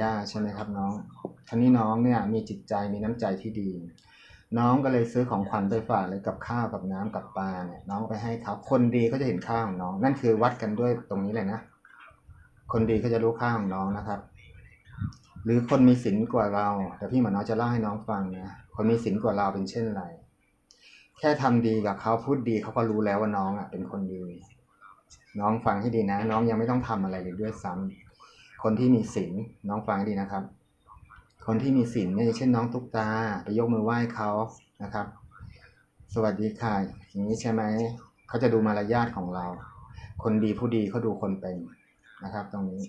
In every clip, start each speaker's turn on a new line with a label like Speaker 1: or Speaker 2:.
Speaker 1: ย่าใช่ไหมครับน้องท่านี้น้องเนี่ยมีจิตใจมีน้ำใจที่ดี น้องก็เลยซื้อของขวัญไปฝากเลยกับข้าวกับน้ำกับปลาเนี่ยน้องไปให้เขาคนดีก็จะเห็นค่าของน้อง นั่นคือวัดกันด้วยตรงนี้เลยนะ คนดีก็จะรู้ค่าของน้องนะครับ หรือคนมีศีลกว่าเราแต่พี่หมอน้อยจะเล่าให้น้องฟังนะคนมีศีลกว่าเราเป็นเช่นไรแค่ทำดีกับเขาพูดดีเขาก็รู้แล้วว่าน้องอะเป็นคนดี น้องฟังให้ดีนะ น้องยังไม่ต้องทำอะไรเลยด้วยซ้ำ คนที่มีศีลน้องฟังดีนะครับ คนที่มีศีลเนี่ยเช่นน้องตุ๊กตา ไปยกมือไหว้เขานะครับ สวัสดีค่ะอย่างนี้ใช่ไหมเขาจะดูมารยาทของเรา คนดีผู้ดีเขาดูคนเป็นนะครับ ตรงนี้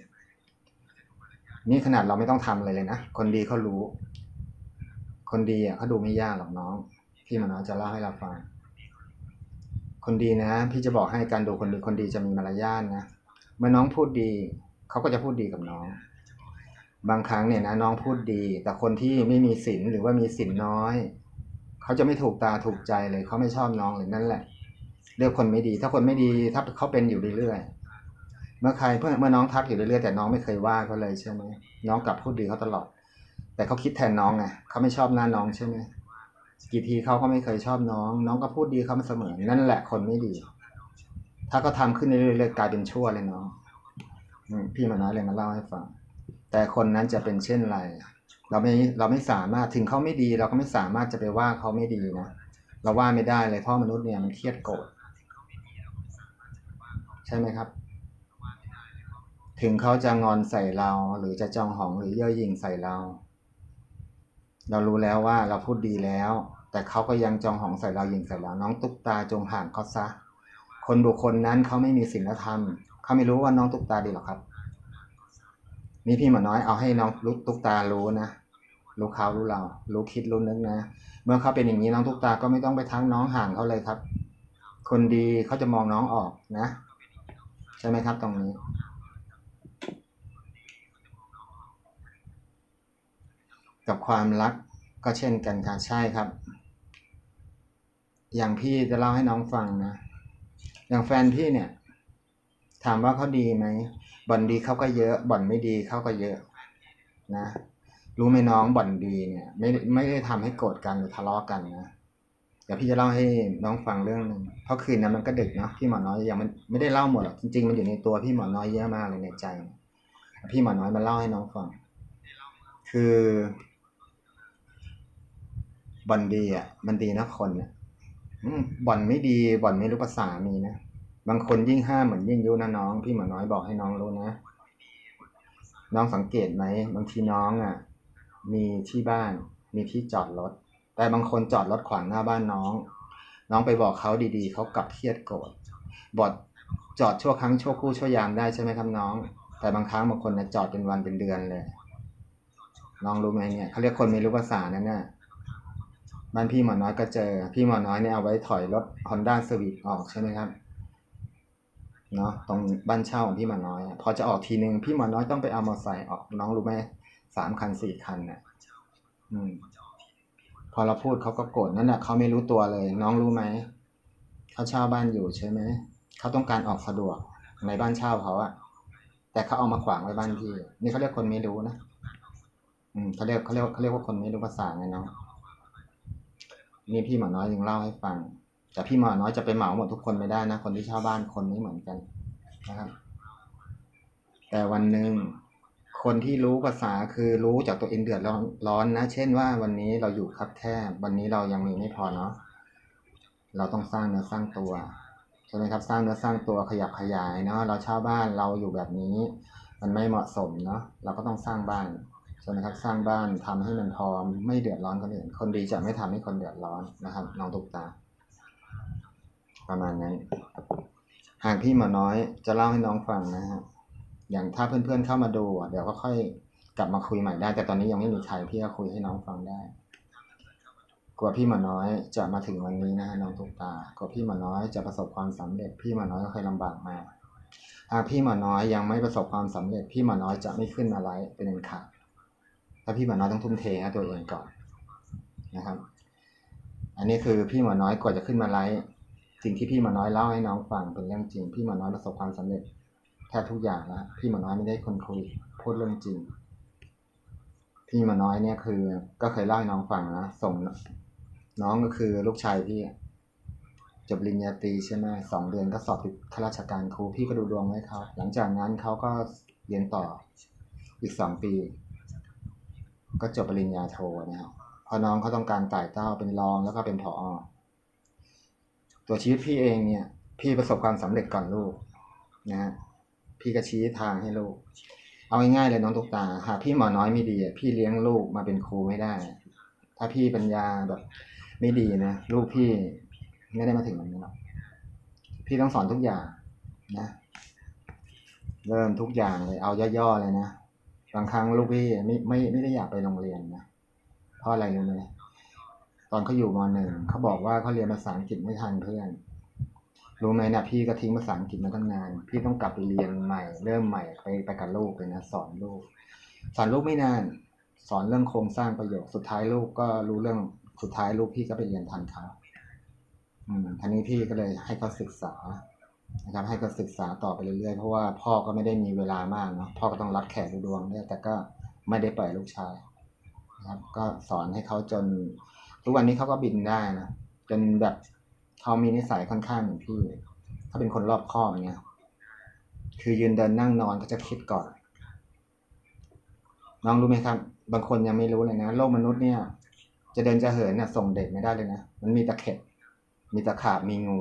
Speaker 1: นี่ขนาดเราไม่ต้องทำอะไรเลยนะคนดีเขารู้ คนดีอะเขาดูไม่ยากหรอกน้องพี่มอน้อยจะเล่าให้เราฟังคนดีนะ พี่จะบอกให้การดูคนดีคนดีจะมีมารยาทนะเมื่อน้องพูดดี เขาก็จะพูดดีกับน้อง บางครั้งเนี่ยนะน้องพูดดี แต่คนที่ไม่มีศีลหรือว่ามีศีลน้อย เขาจะไม่ถูกตาถูกใจเลยเขาไม่ชอบน้องเลยนั่นแหละเรียกคนไม่ดี ถ้าคนไม่ดีถ้าเขาเป็นอยู่เรื่อยๆเมื่อใครเพื่อเมื่อน้องทักอยู่เรื่อยๆแต่น้องไม่เคยว่าเขาเลยใช่ไหมน้องกลับพูดดีเขาตลอด แต่เขาคิดแทนน้องไงเขาไม่ชอบหน้าน้องใช่ไหมกี่ทีเขาก็ไม่เคยชอบน้อง น้องก็พูดดีเขามาเสมอนั่นแหละคนไม่ดี ถ้าเขาทาขึ้นเรื่อยๆกลายเป็นชั่วเลยน้อง พี่มาน้อยเลยมาเล่าให้ฟัง แต่คนนั้นจะเป็นเช่นไร เราไม่เราไม่สามารถถึงเขาไม่ดี เราก็ไม่สามารถจะไปว่าเขาไม่ดีนะเราว่าไม่ได้เลยเพราะมนุษย์เนี่ยมันเครียดโกรธใช่ไหมครับ ถึงเขาจะงอนใส่เราหรือจะจองหองหรือเย่อหยิ่งใส่เรา เรารู้แล้วว่าเราพูดดีแล้ว แต่เขาก็ยังจองหองใส่เราหยิ่งใส่เราน้องตุ๊กตาจงห่างเขาซะคนบุคคลนั้นเขาไม่มีศีลธรรม เขาไม่รู้ว่าน้องตุ๊กตาดีหรอกครับ นี่พี่หมาน้อยเอาให้น้องลูกตุ๊กตารู้นะรู้เขารู้เรารู้คิดรู้นึกนะ เมื่อเขาเป็นอย่างนี้น้องตุ๊กตาก็ไม่ต้องไปทักน้องห่างเขาเลยครับ คนดีเขาจะมองน้องออกนะ ใช่ไหมครับตรงนี้กับความรักก็เช่นกันค่ะใช่ครับ อย่างพี่จะเล่าให้น้องฟังนะ อย่างแฟนพี่เนี่ย ถามว่าเขาดีไหมบ่อนดีเขาก็เยอะ บ่อนไม่ดีเขาก็เยอะ นะ รู้ไหมน้องบ่อนดีเนี่ย ไม่ไม่ได้ทำให้โกรธกันหรือทะเลาะกันนะเดี๋ยวพี่จะเล่าให้น้องฟังเรื่องหนึ่งเพราะคืนนั้นมันก็ดึกเนาะพี่หมอน้อยยังมันไม่ได้เล่าหมดหรอกจริง ๆ มันอยู่ในตัวพี่หมอน้อยเยอะมากเลยในใจ พี่หมอน้อยมาเล่าให้น้องฟัง คือ บ่อนดีอะ มันดีนะคนเนี่ยบ่อนไม่ดีบ่อนไม่รู้ภาษามีนะ บางคนยิ่งห้ามเหมือนยิ่งยุนะน้อง พี่หมอน้อยบอกให้น้องรู้นะ น้องสังเกตไหมบางทีน้องอะ มีที่บ้าน มีที่จอดรถ แต่บางคนจอดรถขวางหน้าบ้านน้อง น้องไปบอกเขาดีๆ เขากลับเครียดโกรธบอดจอดชั่วครั้งชั่วคู่ชั่วยามได้ใช่ไหมครับน้อง แต่บางครั้งบางคนนี่ยจอดเป็นวันเป็นเดือนเลย น้องรู้ไหมเนี่ยเขาเรียกคนไม่รู้ภาษานั่นน่ะบ้านพี่หมอน้อยก็เจอ พี่หมอน้อยเนี่ยเอาไว้ถอยรถ Honda Civic ออกใช่ไหมครับ เนาะตรงบ้านเช่าของพี่หมอน้อยอพอจะออกทีนึงพี่หมอน้อยต้องไปเอามอเตอร์ไซค์ออกน้องรู้ไหมสามคันสี่คันเนี่ยอืม พอเราพูดเขาก็โกรธนั่นแหละเขาไม่รู้ตัวเลย น้องรู้ไหมเขาเช่าบ้านอยู่ใช่ไหมเขาต้องการออกสะดวกในบ้านเช่าเขาอะแต่เขาเอามาขวางไว้บ้านพี่นี่เขาเรียกคนไม่รู้นะอืมเขาเรียกเขาเรียกเขาเรียกว่าคนไม่รู้ภาษาไงเนาะนี่พี่หมอน้อยยังเล่าให้ฟัง แต่พี่หมอน้อยจะไปเหมาหมดทุกคนไม่ได้นะ คนที่เช่าบ้านคนไม่เหมือนกันนะครับ แต่วันหนึ่งคนที่รู้ภาษาคือรู้จากตัวเองเดือดร้อนร้อนนะ เช่นว่าวันนี้เราอยู่คับแคบวันนี้เรายังมีไม่พอเนาะเราต้องสร้างเนื้อสร้างตัวใช่ไหมครับ สร้างเนื้อสร้างตัวขยับขยายเนาะเราเช่าบ้านเราอยู่แบบนี้ มันไม่เหมาะสมเนาะเราก็ต้องสร้างบ้านใช่ไหมครับสร้างบ้านทำให้มันพอไม่เดือดร้อนคนอื่น คนดีจะไม่ทำให้คนเดือดร้อนนะครับน้องตุ๊กตา ประมาณนั้น หากพี่หมอน้อยจะเล่าให้น้องฟังนะฮะ อย่างถ้าเพื่อนๆเข้ามาดูเดี๋ยวก็ค่อยกลับมาคุยใหม่ได้ แต่ตอนนี้ยังไม่มีใครพี่ก็คุยให้น้องฟังได้กว่าพี่หมอน้อยจะมาถึงวันนี้นะฮะน้องตุ๊กตากว่าพี่หมอน้อยจะประสบความสำเร็จ พี่หมอน้อยก็เคยลำบากมาหากพี่หมอน้อยยังไม่ประสบความสำเร็จ พี่หมอน้อยจะไม่ขึ้นมาไลฟ์เป็นอันขาดถ้าพี่หมอน้อยต้องทุ่มเทให้ตัวเองก่อนนะครับ อันนี้คือพี่หมอน้อยกว่าจะขึ้นมาไลฟ์ สิ่งที่พี่มอน้อยเล่าให้น้องฟังเป็นเรื่องจริง พี่มอน้อยประสบความสำเร็จแทบทุกอย่างแล้วพี่มอน้อยไม่ได้คนคุยพูดเรื่องจริง พี่มาน้อยเนี่ยคือ ก็เคยเล่าให้น้องฟังนะส่งน้องก็คือลูกชายพี่จบปริญญาตรีใช่ไหมสองเดือนก็สอบติดข้าราชการครูพี่ก็ดูดวงไว้เขาหลังจากนั้นเขาก็เรียนต่ออีกสองปี ก็จบปริญญาโทนะครับพราะน้องเขาต้องการไต่เต้าเป็นรองแล้วก็เป็นผอ ตัวชีวิตพี่เองเนี่ย พี่ประสบความสำเร็จก่อนลูกนะฮะพี่ก็ชี้ทางให้ลูก เอาง่ายๆเลยน้องตุ๊กตา หากพี่หมอน้อยไม่ดีพี่เลี้ยงลูกมาเป็นครูไม่ได้ ถ้าพี่ปัญญาแบบไม่ดีนะลูกพี่ไม่ได้มาถึงตรงนี้หรอกพี่ต้องสอนทุกอย่างนะ เริ่มทุกอย่างเลย เอาย่อๆเลยนะบางครั้งลูกพี่ไม่ไม่ไม่ได้อยากไปโรงเรียนนะเพราะอะไรรู้ไหม ตอนเขาอยู่มหนึ่งเขาบอกว่าเขาเรียนภาษาอังกฤษไม่ทันเพื่อนรู้ไหมเนี่ยพี่ก็ทิ้งภาษาอังกฤษมาตั้งนาน พี่ต้องกลับไปเรียนใหม่ เริ่มใหม่ไปไปกับลูกเลยนะสอนลูก สอนลูกไม่นาน สอนเรื่องโครงสร้างประโยคสุดท้ายลูกก็รู้เรื่องสุดท้ายลูกพี่ก็ไปเรียนทันเขาอืมทีนี้พี่ก็เลยให้เขาศึกษานะครับให้เขาศึกษาต่อไปเรื่อยๆเพราะว่าพ่อก็ไม่ได้มีเวลามากเนาะพ่อก็ต้องรับแขกดูดวงด้วยแต่ก็ไม่ได้ปล่อยลูกชายนะครับ ก็สอนให้เขาจน ทุกวันนี้เขาก็บินได้นะจนแบบเขามีนิสัยค่อนข้างเหมือนพี่เขาเป็นคนรอบคอบอย่างเงี้ย คือยืนเดินนั่งนอนก็จะคิดก่อน น้องรู้ไหมครับ บางคนยังไม่รู้เลยนะโลกมนุษย์เนี่ย จะเดินจะเหินน่ะส่งเด็กไม่ได้เลยนะมันมีตะเข็บมีตะขาบมีงู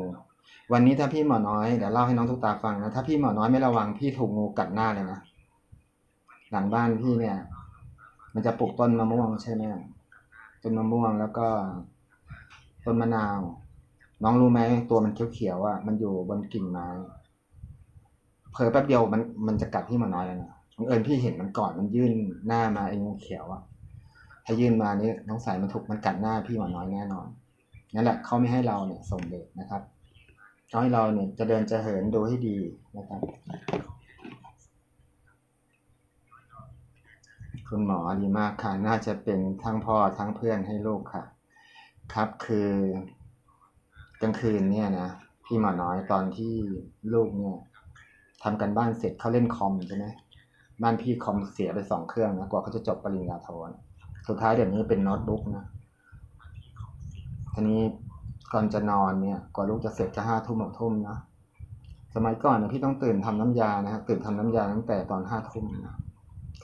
Speaker 1: วันนี้ถ้าพี่หมอน้อยเดี๋ยวเล่าให้น้องทุกตาฟังนะถ้าพี่หมอน้อยไม่ระวังพี่ถูกงูกัดหน้าเลยนะหลังบ้านพี่เนี่ย มันจะปลูกต้นมะม่วงใช่ไหม ต้นมะม่วงแล้วก็ต้นมะนาว น้องรู้ไหมตัวมันเขียวๆอะมันอยู่บนกิ่งไม้เผลอแป๊บเดียวมันมันจะกัดพี่หมาน้อยแล้วนะบังเอิญพี่เห็นมันก่อนมันยื่นหน้ามาไอ้งูเขียวอะถ้ายื่นมานี่น้องสายมันถูกมันกัดหน้าพี่หมาน้อยแน่นอนนั่นแหละเขาไม่ให้เราเนี่ยส่งเด็กนะครับเขาให้เราเนี่ยจะเดินจะเหินดูให้ดีนะครับ คุณหมอดีมากค่ะ น่าจะเป็นทั้งพ่อทั้งเพื่อนให้ลูกค่ะ ครับคือกลางคืนเนี่ยนะพี่หมอน้อยตอนที่ลูกเนี่ยทำกันบ้านเสร็จเขาเล่นคอมใช่ไหมบ้านพี่คอมเสียไปสองเครื่องนะกว่าเขาจะจบปริญญาโทนะสุดท้ายเดี๋ยวนี้เป็นโน้ตบุ๊กนะทีนี้ก่อนจะนอนเนี่ยกว่าลูกจะเสร็จจะห้าทุ่มหกทุ่มนะสมัยก่อนนะพี่ต้องตื่นทำน้ำยานะฮะตื่นทำน้ำยาตั้งแต่ตอนห้าทุ่มนะ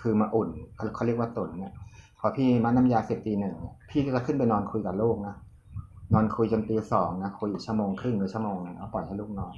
Speaker 1: คือมาอุ่นเขาเรียกว่าตุ่นเนี่ยพอพี่มัดน้ำยาเสร็จตีหนึ่งพี่ก็จะขึ้นไปนอนคุยกับลูกนะนอนคุยจนตีสองนะคุยอีกชั่วโมงครึ่งหรือชั่วโมงนะแล้วปล่อยให้ลูกนอน